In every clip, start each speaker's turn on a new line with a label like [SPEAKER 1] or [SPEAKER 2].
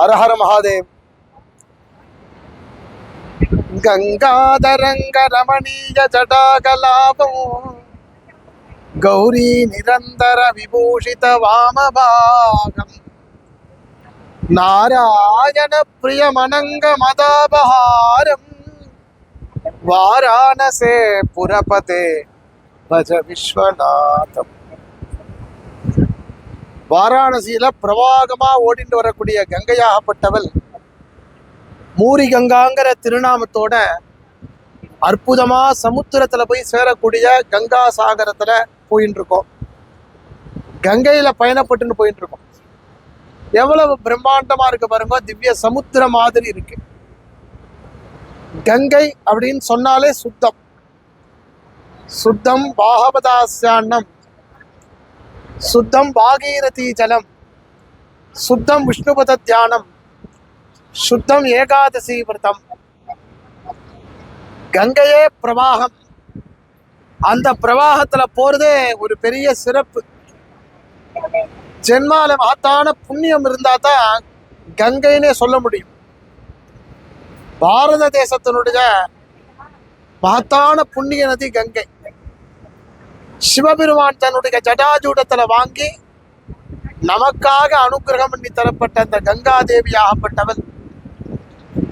[SPEAKER 1] హరహర మహాదేవ్. గంగాధరంగ రమణీయ జటాకలాపం. గౌరీ నిరంతర విభూషిత వామభాగం. నారాయణ ప్రియమనంగ మదాపహారం. వారాణసే పురపతే భజ విశ్వనాథం. வாராணசியில பிரவாகமா ஓடிட்டு வரக்கூடிய கங்கையாகப்பட்டவள் மூரி கங்காங்கிற திருநாமத்தோட அற்புதமா சமுத்திரத்துல போய் சேரக்கூடிய கங்கா சாகரத்துல போயின்னு இருக்கோம். கங்கையில பயணப்பட்டுன்னு போயிட்டு இருக்கோம். எவ்வளவு பிரம்மாண்டமா இருக்கு பாருங்க திவ்ய சமுத்திரம் மாதிரி இருக்கு. கங்கை அப்படின்னு சொன்னாலே சுத்தம். சுத்தம் பாகவதாசியான்னம் சுத்தம் பாகீரதி ஜலம் சுத்தம் விஷ்ணுபத தியானம் சுத்தம் ஏகாதசி விரதம் கங்கையே பிரவாகம் அந்த பிரவாகத்துல போறதே ஒரு பெரிய சிறப்பு. ஜென்மால மகத்தான புண்ணியம் இருந்தா தான் கங்கைன்னே சொல்ல முடியும். பாரத தேசத்தினுடைய மகத்தான புண்ணிய நதி கங்கை. சிவபெருமான் தன்னுடைய ஜடாஜூடத்துல வாங்கி நமக்காக அனுகிரகம் பண்ணி தரப்பட்ட அந்த கங்காதேவி ஆகப்பட்டவள்.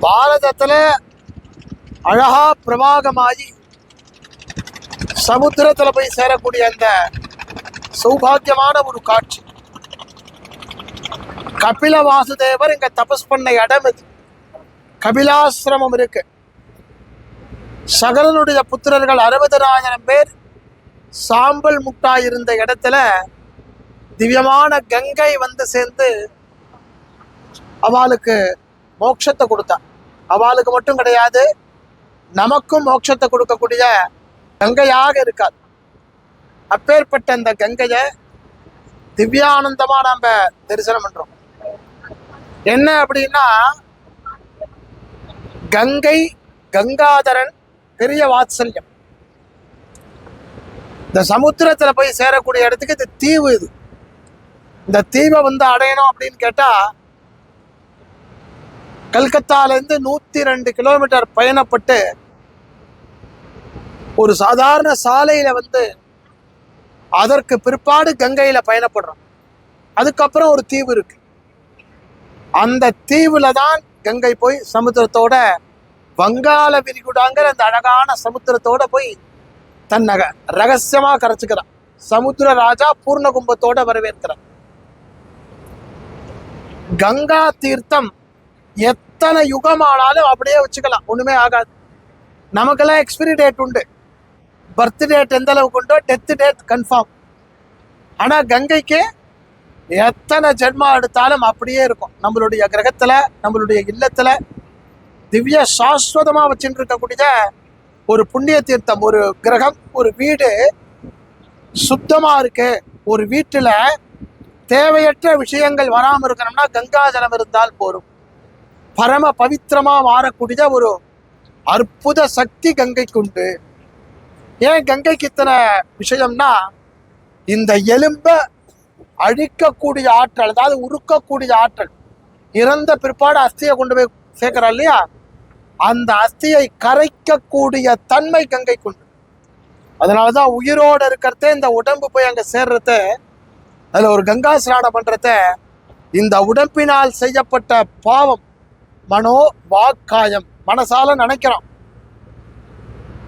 [SPEAKER 1] பாரதத்துல அழகா பிரவாகமாகி சமுத்திரத்தில் போய் சேரக்கூடிய அந்த சௌபாகியமான ஒரு காட்சி. கபில வாசுதேவர் இங்க தபஸ் பண்ண இடம் இது. கபிலாசிரமம் இருக்கு. சகலனுடைய புத்திரர்கள் அறுபதனாயிரம் பேர் சாம்பல் முட்டாய் இருந்த இடத்துல திவ்யமான கங்கை வந்து சேர்ந்து அவளுக்கு மோட்சத்தை கொடுத்தா. அவளுக்கு மட்டும் கிடையாது நமக்கும் மோட்சத்தை கொடுக்கக்கூடிய கங்கையாக இருக்காது அப்பேற்பட்ட அந்த கங்கையை திவ்யானந்தமா நம்ம தரிசனம் பண்றோம். என்ன அப்படின்னா கங்கை கங்காதரன் பெரிய வாத்சல்யம். இந்த சமுத்திரத்துல போய் சேரக்கூடிய இடத்துக்கு இது தீவு இது. இந்த தீவை வந்து அடையணும் அப்படின்னு கேட்டா கல்கத்தால இருந்து நூத்தி ரெண்டு கிலோமீட்டர் பயணப்பட்டு ஒரு சாதாரண சாலையில வந்து அதற்கு பிற்பாடு கங்கையில் பயணப்படுறோம். அதுக்கப்புறம் ஒரு தீவு இருக்கு. அந்த தீவுல தான் கங்கை போய் சமுத்திரத்தோட வங்காள விரிகுடாங்கிற அந்த அழகான சமுத்திரத்தோட போய் தன்னை ரகசியமா கரைச்சுக்கிறான். சமுத்திர ராஜா பூர்ண கும்பத்தோட வரவேற்கிறான். கங்கா தீர்த்தம் எத்தனை யுகமானாலும் அப்படியே வச்சுக்கலாம். ஒண்ணுமே ஆகாது. நமக்கெல்லாம் எக்ஸ்பிரி டேட் உண்டு. பர்த் டேட் எந்த அளவுக்கு உண்டோ டெத் டேட் கன்ஃபார்ம் ஆனா கங்கைக்கு எத்தனை ஜென்மா எடுத்தாலும் அப்படியே இருக்கும். நம்மளுடைய கிரகத்துல நம்மளுடைய இல்லத்துல திவ்ய சாஸ்வதமா வச்சுட்டு இருக்கக்கூடிய ஒரு புண்ணிய தீர்த்தம் ஒரு கிரகம் ஒரு வீடு சுத்தமாக இருக்கு. ஒரு வீட்டில் தேவையற்ற விஷயங்கள் வராமல் இருக்கணும்னா கங்கா ஜலம் இருந்தால் போரும். பரம பவித்திரமாக மாறக்கூடிய ஒரு அற்புத சக்தி கங்கைக்கு உண்டு. ஏன் கங்கைக்கு இத்தனை விஷயம்னா இந்த எலும்பை அழிக்கக்கூடிய ஆற்றல் அதாவது உருக்கக்கூடிய ஆற்றல் இறந்த பிற்பாடு அஸ்தியை கொண்டு போய் சேர்க்கிறா இல்லையா? அந்த அஸ்தியை கரைக்கக்கூடிய தன்மை கங்கைக்குண்டு அதனால தான் உயிரோட இருக்கிறதே இந்த உடம்பு போய் அங்க சேர்றத அதுல ஒரு கங்கா ஸ்நானம் பண்ணுறத இந்த உடம்பினால் செய்யப்பட்ட பாவம் மனோ வாக்காயம் மனசால நினைக்கிறோம்.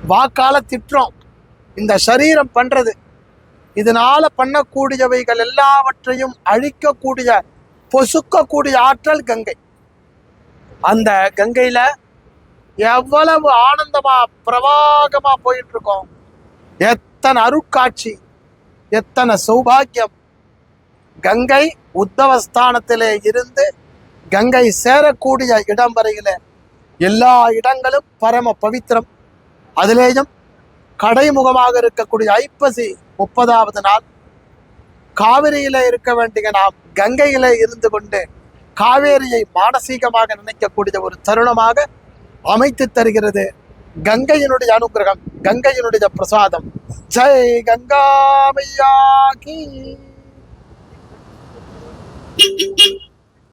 [SPEAKER 1] வாக்கால திட்டுறோம். இந்த சரீரம் பண்றது இதனால பண்ணக்கூடியவைகள் எல்லாவற்றையும் அழிக்கக்கூடிய பொசுக்கக்கூடிய ஆற்றல் கங்கை. அந்த கங்கையில் எவ்வளவு ஆனந்தமா பிரவாகமா போயிட்டு இருக்கோம் எத்தனை அருட்காட்சி எத்தனை சௌபாகியம். கங்கை உத்தவஸ்தானத்திலே இருந்து கங்கை சேரக்கூடிய இடம் வரையில எல்லா இடங்களும் பரம பவித்திரம். அதிலேயும் கடைமுகமாக இருக்கக்கூடிய ஐப்பசி முப்பதாவது நாள். காவிரியில இருக்க வேண்டிய நாம் கங்கையில இருந்து கொண்டு காவேரியை மானசீகமாக நினைக்கக்கூடிய ஒரு தருணமாக அமைத்து தருகிறது. கங்கையினுடைய அனுகிரகம் கங்கையினுடைய பிரசாதம். ஜெய் கங்கா மையா கி